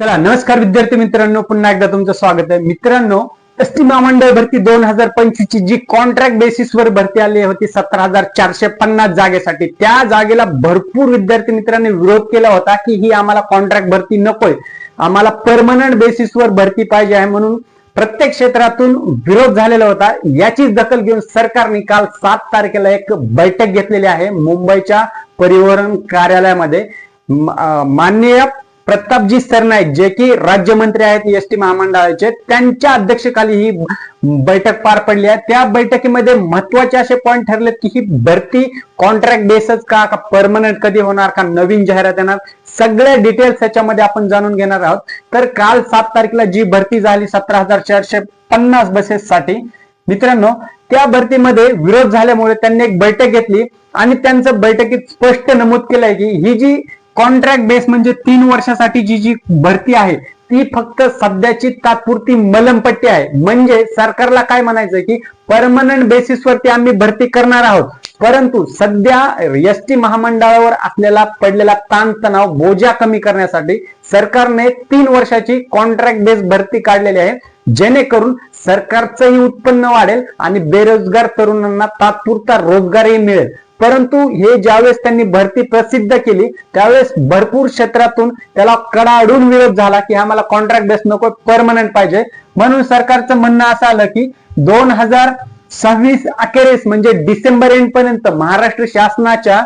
चला नमस्कार विद्यार्थी मित्रांनो पुन्हा एकदा तुमचं स्वागत आहे. मित्रांनो एस टी महामंडळ भरती दोन हजार पंचवीस ची जी कॉन्ट्रॅक्ट बेसिसवर भरती आली होती सतरा हजार चारशे पन्नास जागेसाठी. त्या जागेला भरपूर विद्यार्थी मित्रांनी विरोध केला होता की ही आम्हाला कॉन्ट्रॅक्ट भरती नकोय. आम्हाला परमनंट बेसिसवर भरती पाहिजे आहे म्हणून प्रत्येक क्षेत्रातून विरोध झालेला होता. याचीच दखल घेऊन सरकारने काल सात तारखेला एक बैठक घेतलेली आहे मुंबईच्या परिवहन कार्यालयामध्ये. माननीय प्रतापजी सरनाईक जे की राज्यमंत्री आहेत एस टी महामंडळाचे त्यांच्या अध्यक्षतेखाली ही बैठक पार पडली आहे. त्या बैठकीमध्ये महत्त्वाचे असे पॉईंट ठरलेत की ही भरती कॉन्ट्रॅक्ट बेसच का का परमनंट कधी होणार का नवीन जाहिरात येणार? सगळ्या डिटेल्स याच्यामध्ये आपण जाणून घेणार आहोत. तर काल सात तारखेला जी भरती झाली सतरा हजार चारशे पन्नास बसेस साठी मित्रांनो त्या भरतीमध्ये विरोध झाल्यामुळे त्यांनी एक बैठक घेतली आणि त्यांचं बैठकीत स्पष्ट नमूद केलंय की ही जी कॉन्ट्रॅक्ट बेस म्हणजे तीन वर्षासाठी जी जी भरती आहे ती फक्त सध्याची तात्पुरती मलमपट्टी आहे. म्हणजे सरकारला काय म्हणायचं की परमनंट बेसिसवरती आम्ही भरती करणार आहोत. परंतु सध्या एस टी महामंडळावर असलेला पडलेला ताणतणाव बोजा कमी करण्यासाठी सरकारने तीन वर्षाची कॉन्ट्रॅक्ट बेस भरती काढलेली आहे. जेणेकरून सरकारचंही उत्पन्न वाढेल आणि बेरोजगार तरुणांना तात्पुरता रोजगारही मिळेल. परंतु हे ज्यावेळेस त्यांनी भरती प्रसिद्ध केली त्यावेळेस भरपूर क्षेत्रातून त्याला कडाडून विरोध झाला की आम्हाला कॉन्ट्रॅक्ट बेस नको परमनंट पाहिजे. म्हणून सरकारचं म्हणणं असं आलं की दोन हजार सव्वीस अखेरीस म्हणजे डिसेंबर एंड पर्यंत महाराष्ट्र शासनाच्या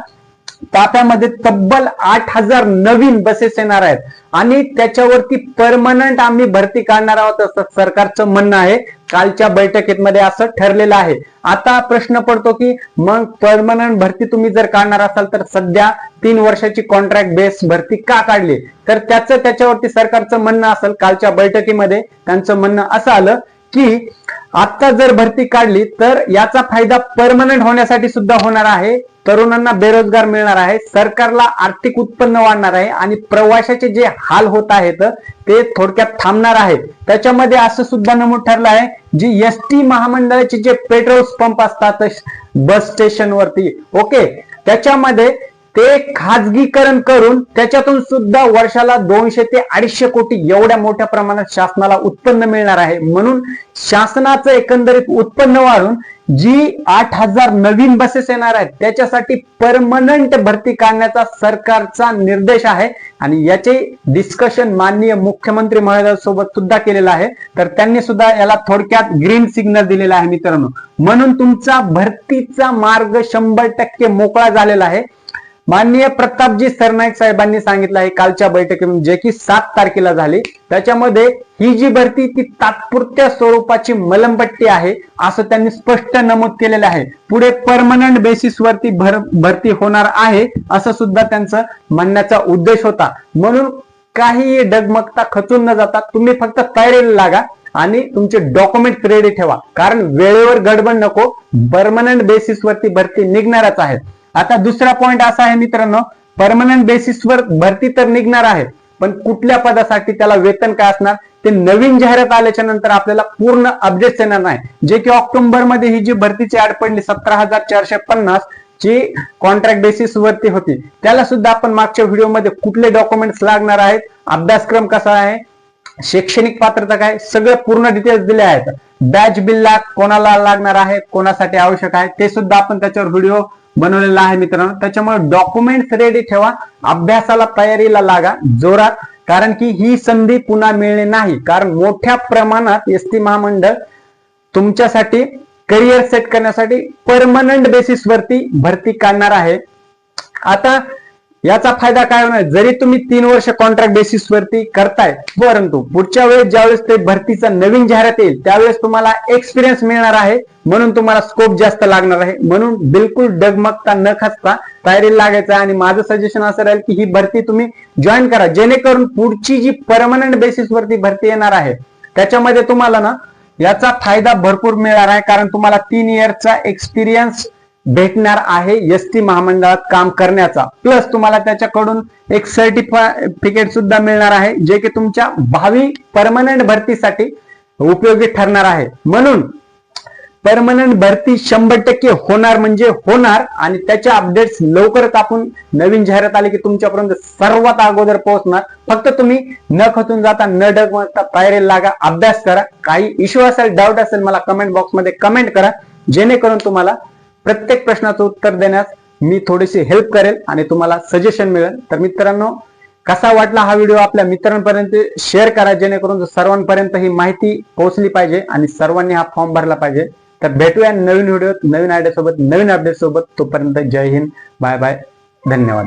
ताफ्यामध्ये तब्बल आठ हजार नवीन बसेस येणार आहेत. आणि त्याच्यावरती परमनंट आम्ही भरती काढणार आहोत असं सरकारचं म्हणणं आहे. कालच्या बैठकीमध्ये असं ठरलेलं आहे. आता प्रश्न पडतो की मग परमनंट भरती तुम्ही जर काढणार असाल तर सध्या तीन वर्षाची कॉन्ट्रॅक्ट बेस भरती का काढली? तर त्याचं त्याच्यावरती सरकारचं म्हणणं असेल कालच्या बैठकीमध्ये त्यांचं म्हणणं असं आलं की आता जर भरती काढली तर याचा फायदा परमनंट होण्यासाठी सुद्धा होणार आहे. तरुणांना बेरोजगार मिळणार आहे. सरकारला आर्थिक उत्पन्न वाढणार आहे आणि प्रवाशाचे जे हाल होत आहेत ते थोडक्यात थांबणार आहे त्याच्यामध्ये असं सुद्धा नमूद ठरलं आहे जी एस टी महामंडळाचे जे पेट्रोल पंप असतात बस स्टेशनवरती ओके? त्याच्यामध्ये ते खाजगीकरण करून त्याच्यातून सुद्धा वर्षाला दोनशे ते अडीचशे कोटी एवढ्या मोठ्या प्रमाणात शासनाला उत्पन्न मिळणार आहे. म्हणून शासनाचं एकंदरीत उत्पन्न वाढून जी आठ हजार नवीन बसेस येणार आहेत त्याच्यासाठी परमनंट भरती काढण्याचा सरकारचा निर्देश आहे. आणि याचे डिस्कशन माननीय मुख्यमंत्री महोदयांसोबत सुद्धा केलेलं आहे. तर त्यांनी सुद्धा याला थोडक्यात ग्रीन सिग्नल दिलेला आहे मित्रांनो. म्हणून तुमचा भरतीचा मार्ग शंभर टक्के मोकळा झालेला आहे. माननीय प्रतापजी सरनाईक साहेबांनी सांगितलं आहे कालच्या बैठकीमध्ये जे की सात तारखेला झाली. त्याच्यामध्ये ही जी भरती ती तात्पुरत्या स्वरूपाची मलमपट्टी आहे असं त्यांनी स्पष्ट नमूद केलेलं आहे. पुढे परमनंट बेसिस वरती भर भरती होणार आहे असं सुद्धा त्यांचं म्हणण्याचा उद्देश होता. म्हणून काही डगमगता खचून न जाता तुम्ही फक्त तयारीला लागा आणि तुमचे डॉक्युमेंट रेडी ठेवा. कारण वेळेवर गडबड नको परमनंट बेसिसवरती भरती निघणारच आहेत आता दुसरा पॉइंट असा आहे मित्रांनो परमनंट बेसिसवर भरती तर निघणार आहे पण कुठल्या पदासाठी त्याला वेतन काय असणार? ते नवीन जाहिरात आल्याच्यानंतर आपल्याला पूर्ण अपडेट्स येणार नाही. जे की ऑक्टोबरमध्ये ही जी भरतीची आड पडली सतरा हजार चारशे पन्नास जी कॉन्ट्रॅक्ट बेसिस वरती होती त्याला सुद्धा आपण मागच्या व्हिडिओमध्ये कुठले डॉक्युमेंट्स लागणार आहेत? अभ्यासक्रम कसा आहे? शैक्षणिक पात्रता काय? सगळं पूर्ण डिटेल्स दिले आहेत. बॅच बिलला कोणाला लागणार आहे? कोणासाठी आवश्यक आहे? ते सुद्धा आपण त्याच्यावर व्हिडिओ बनवलेला आहे मित्रांनो. त्याच्यामुळे डॉक्युमेंट्स रेडी ठेवा. अभ्यासाला तयारीला लागा जोरात. कारण की ही संधी पुन्हा मिळणे नाही. कारण मोठ्या प्रमाणात एस टी महामंडळ तुमच्यासाठी करिअर सेट करण्यासाठी परमनंट बेसिस वरती भरती काढणार आहे. आता याचा फायदा काय होणार? जरी तुम्ही तीन वर्ष कॉन्ट्रॅक्ट बेसिस वरती करताय परंतु पुढच्या वेळेस ज्यावेळेस ते भरतीचा नवीन जाहिरात येईल त्यावेळेस तुम्हाला एक्सपिरियन्स मिळणार आहे म्हणून तुम्हाला स्कोप जास्त लागणार आहे. म्हणून बिलकुल डगमगता न खचता तयारी लागायचं आणि माझं सजेशन असं राहील की ही भरती तुम्ही जॉईन करा. जेणेकरून पुढची जी परमनंट बेसिस वरती भरती येणार आहे त्याच्यामध्ये तुम्हाला ना याचा फायदा भरपूर मिळणार आहे. कारण तुम्हाला तीन इयरचा एक्सपिरियन्स भेटणार आहे एस टी महामंडळात काम करण्याचा. प्लस तुम्हाला त्याच्याकडून एक सर्टिफिकेट सुद्धा मिळणार आहे जे की तुमच्या भावी परमनंट भरतीसाठी उपयोगी ठरणार आहे. म्हणून परमनंट भरती शंभर टक्के होणार म्हणजे होणार आणि त्याच्या अपडेट्स लवकरच आपण नवीन जाहिरात आली की तुमच्यापर्यंत सर्वात अगोदर पोहोचणार. फक्त तुम्ही न खचून जाता न डगमगता तयारीला लागा अभ्यास करा. काही इश्यू असेल डाऊट असेल मला कमेंट बॉक्समध्ये कमेंट करा. जेणेकरून तुम्हाला प्रत्येक प्रश्नाचं उत्तर देण्यास मी थोडीशी हेल्प करेल आणि तुम्हाला सजेशन मिळेल. तर मित्रांनो कसा वाटला हा व्हिडिओ आपल्या मित्रांपर्यंत शेअर करा जेणेकरून सर्वांपर्यंत ही माहिती पोहोचली पाहिजे आणि सर्वांनी हा फॉर्म भरला पाहिजे. तर भेटूया नवीन व्हिडिओ नवीन आयडिया सोबत नवीन अपडेट सोबत. तोपर्यंत जय हिंद. बाय बाय धन्यवाद.